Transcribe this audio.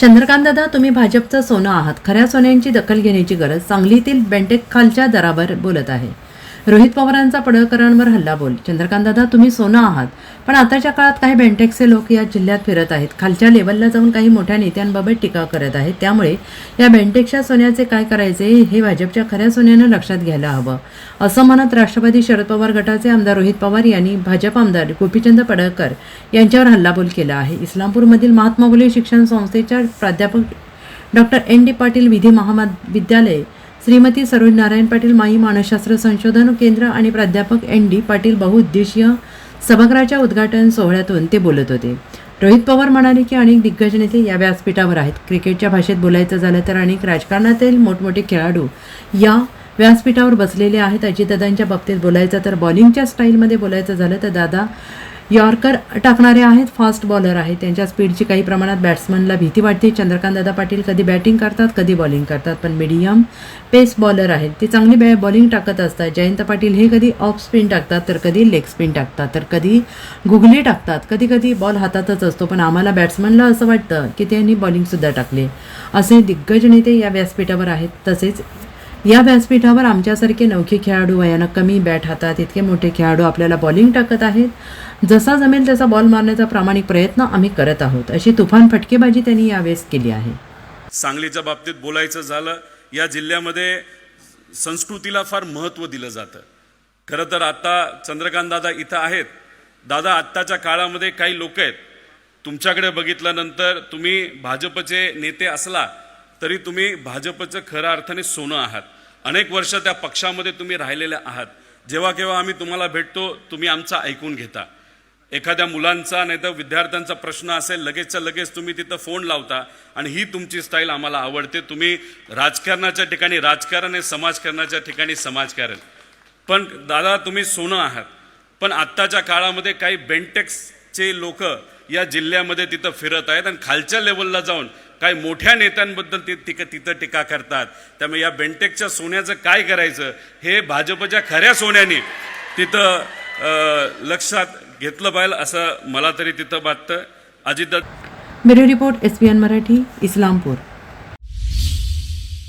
चंद्रकांत दादा तुम्ही भाजपचं सोनं आहात. खऱ्या सोन्यांची दखल घेण्याची गरज सांगलीतील बेंटेक खालच्या दरावर बोलत आहे. रोहित पवारांचा पडळकरांवर हल्ला बोल. चंद्रकांत दादा तुम्ही सोनं आहात पण आताच्या काळात काही बेंटेक्सचे लोक या जिल्ह्यात फिरत आहेत. खालच्या लेवलला जाऊन काही मोठ्या नेत्यांबाबत टीका करत आहेत. त्यामुळे या बेंटेक्सच्या सोन्याचे काय करायचे हे भाजपच्या खऱ्या सोन्यानं लक्षात घ्यायला हवं. असं म्हणत राष्ट्रवादी शरद पवार गटाचे आमदार रोहित पवार यांनी भाजप आमदार गोपीचंद पडळकर यांच्यावर हल्लाबोल केला आहे. इस्लामपूरमधील महात्मा फुले शिक्षण संस्थेच्या प्राध्यापक डॉक्टर एन डी पाटील विधी महाविद्यालय श्रीमती सरोज नारायण पाटील माई मानसशास्त्र संशोधन केंद्र आणि प्राध्यापक एन डी पाटील बहुउद्देशीय सभागृहाच्या उद्घाटन सोहळ्यातून ते बोलत होते. रोहित पवार म्हणाले की अनेक दिग्गज नेते या व्यासपीठावर आहेत. क्रिकेटच्या भाषेत बोलायचं झालं तर अनेक राजकारणातील मोठमोठे खेळाडू या व्यासपीठावर बसलेले आहेत. अजितदादांच्या बाबतीत बोलायचं तर बॉलिंगच्या स्टाईलमध्ये बोलायचं झालं तर दादा यॉर्कर टाकणारे आहेत फास्ट बॉलर आहेत. त्यांच्या स्पीडची काही प्रमाणात बॅट्समनला भीती वाटते. चंद्रकांत दादा पाटील कधी बॅटिंग करतात कधी बॉलिंग करतात पण मीडियम पेस बॉलर आहेत. ते चांगली बॅ बॉलिंग टाकत असतात. जयंत पाटील हे कधी ऑफ स्पिन टाकतात तर कधी लेग स्पिन टाकतात तर कधी गुगली टाकतात. कधी कधी बॉल हातातच असतो पण आम्हाला बॅट्समनला असं वाटतं की त्यांनी बॉलिंगसुद्धा टाकले. असे दिग्गज नेते या व्यासपीठावर आहेत तसेच या व्यासपीठावर आमच्यासारखे नवखे खेळाडू वयानं कमी बॅट हातात इतके मोठे खेळाडू आपल्याला बॉलिंग टाकत आहेत. जसा जमेल तसा बॉल मारण्याचा प्रामाणिक प्रयत्न आम्ही करत आहोत अशी तुफान फटकेबाजी त्यांनी यावेळेस केली आहे. सांगलीच्या बाबतीत बोलायचं झालं या जिल्ह्यामध्ये संस्कृतीला फार महत्त्व दिलं जातं. खरं तर आत्ता चंद्रकांत दादा इथं आहेत. दादा आत्ताच्या काळामध्ये काही लोक आहेत. तुमच्याकडे बघितल्यानंतर तुम्ही भाजपचे नेते असला तरी तुम्ही भाजपचं खऱ्या अर्थाने सोनं आहात. अनेक वर्ष त्या पक्षामध्ये तुम्ही राहिलेले आहात. जेव्हा केव्हा आम्ही तुम्हाला भेटतो तुम्ही आमचा ऐकून घेता. एखाद्या मुलांचा नाही तर विद्यार्थ्यांचा प्रश्न असेल लगेचच्या लगेच तुम्ही तिथं फोन लावता आणि ही तुमची स्टाईल आम्हाला आवडते. तुम्ही राजकारणाच्या ठिकाणी राजकारण आहे समाजकारणाच्या ठिकाणी समाजकारण. पण दादा तुम्ही सोनं आहात. पण आत्ताच्या काळामध्ये काही बेंटेक्सचे लोक या जिल्ह्यामध्ये तिथं फिरत आहेत आणि खालच्या लेवलला जाऊन काही मोठ्या नेत्यांबद्दल ते तिक तिथं टीका करतात. त्यामुळे या बेंटेकच्या सोन्याचं काय करायचं? हे भाजपच्या खऱ्या सोन्याने तिथं लक्षात घेतलं पाहिजे असं मला तरी तिथं वाटतं. Ajitda bureau report S P N Marathi Islampur.